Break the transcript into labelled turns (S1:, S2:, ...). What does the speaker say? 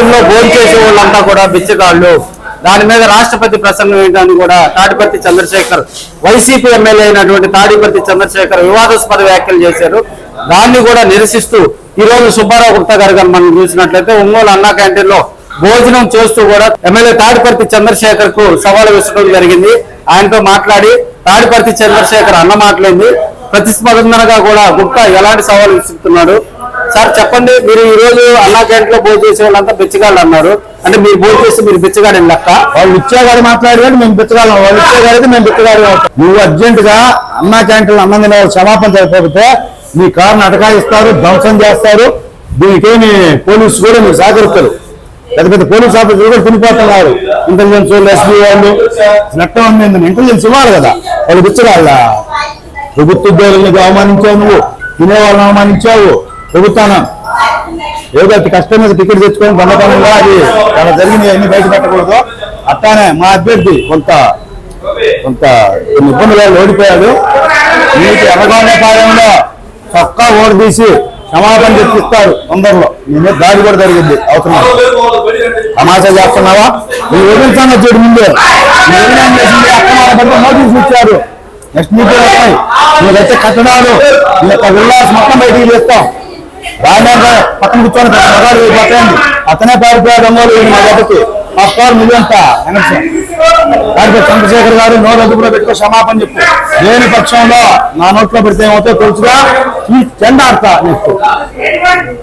S1: Canteen భోజనం చేసే వాళ్ళంతా కూడా బిచ్చగాళ్ళు. దాని మీద రాష్ట్రపతి ప్రసంగం ఏంటని కూడా తాడిపర్తి చంద్రశేఖర్ వైసీపీ ఎమ్మెల్యే అయినటువంటి తాడిపర్తి చంద్రశేఖర్ వివాదాస్పద వ్యాఖ్యలు చేశారు. దాన్ని కూడా నిరసిస్తూ ఈ రోజు సుబ్బారావు గుప్తా గారు గారు మనం చూసినట్లయితే ఒంగోలు అన్నా క్యాంటీన్లో భోజనం చేస్తూ కూడా ఎమ్మెల్యే తాడిపర్తి చంద్రశేఖర్కు సవాలు విసరడం జరిగింది. ఆయనతో మాట్లాడి తాడిపర్తి చంద్రశేఖర్ అన్న మాట్లాడింది ప్రతిస్పందనగా కూడా గుప్తా ఎలాంటి సవాలు విసురుతున్నాడు? సార్ చెప్పండి మీరు ఈ రోజు అన్నా క్యాంటీన్లో భోజనం చేసే వాళ్ళంతా బిచ్చగాళ్ళు అన్నారు. అంటే మీరు భోజనం చేస్తే మీరు బిచ్చగాడి లెక్క?
S2: వాళ్ళు ఇచ్చేగాడు మాట్లాడేది మేము బిచ్చగాళ్ళం. వాళ్ళు ఇచ్చేగాడితే మేము బిచ్చగాడు నువ్వు అర్జెంట్గా అన్నా క్యాంటీన్ అన్నం తినే క్షమాపణ సరిపోతే మీ కారుని అటకాయిస్తారు ధ్వంసం చేస్తారు. దీనికేమి పోలీసు కూడా మీకు సహకరిస్తారు. పెద్ద పెద్ద పోలీస్ ఆఫీసర్లు కూడా తినిపోతున్నారు. ఇంటెలిజెన్స్ వాళ్ళు ఎస్పీ వాళ్ళు. చట్టం ఉంది ఇంటెలిజెన్స్ ఇవ్వాలి కదా. వాళ్ళు బిచ్చగాళ్ళ. ప్రభుత్వ ఉద్యోగులను అవమానించావు నువ్వు. తినే వాళ్ళని అవమానించావు. చెబుతాను ఏదో అతి కష్టం మీద టికెట్ తెచ్చుకొని బంధకాలంగా అది అలా జరిగింది అన్ని బయట పెట్టకూడదు. అట్లానే మా అభ్యర్థి కొంత కొంత కొన్ని ఇబ్బందులు వల్ల ఓడిపోయాడు నీకు ఎర్రగొండపాలెంలో చొక్కా ఓడి తీసి క్షమాపణ తెప్పిస్తారు తొందరలో. నీ దాడి కూడా జరిగింది. అవసరం తమాషా చేస్తున్నావా? నువ్వు వదిలించాను వచ్చేది ముందు. అక్కడ నోటీసులు ఇచ్చారు. నెక్స్ట్ మీటింగ్ వస్తాయి నువ్వైతే కట్టడాలు. నీ యొక్క విల్లాస్ మొత్తం బయటికి తీస్తాం. రాజధాని పక్కన కూర్చొని మగాడు పట్టండి అతనే పారిపోయాడు ఒంగోలు వీడు మా గడ్డకి మా స్కోర్ నువ్వెంత దాంట్లో చంద్రశేఖర్ గారు నోరు అదుపులో పెట్టుకో క్షమాపణ చెప్పు. లేని పక్షంలో నా నోట్లో పెడితే ఏమవుతుందో తెలుసుగా. ఈ చెండాడతా నెక్స్ట్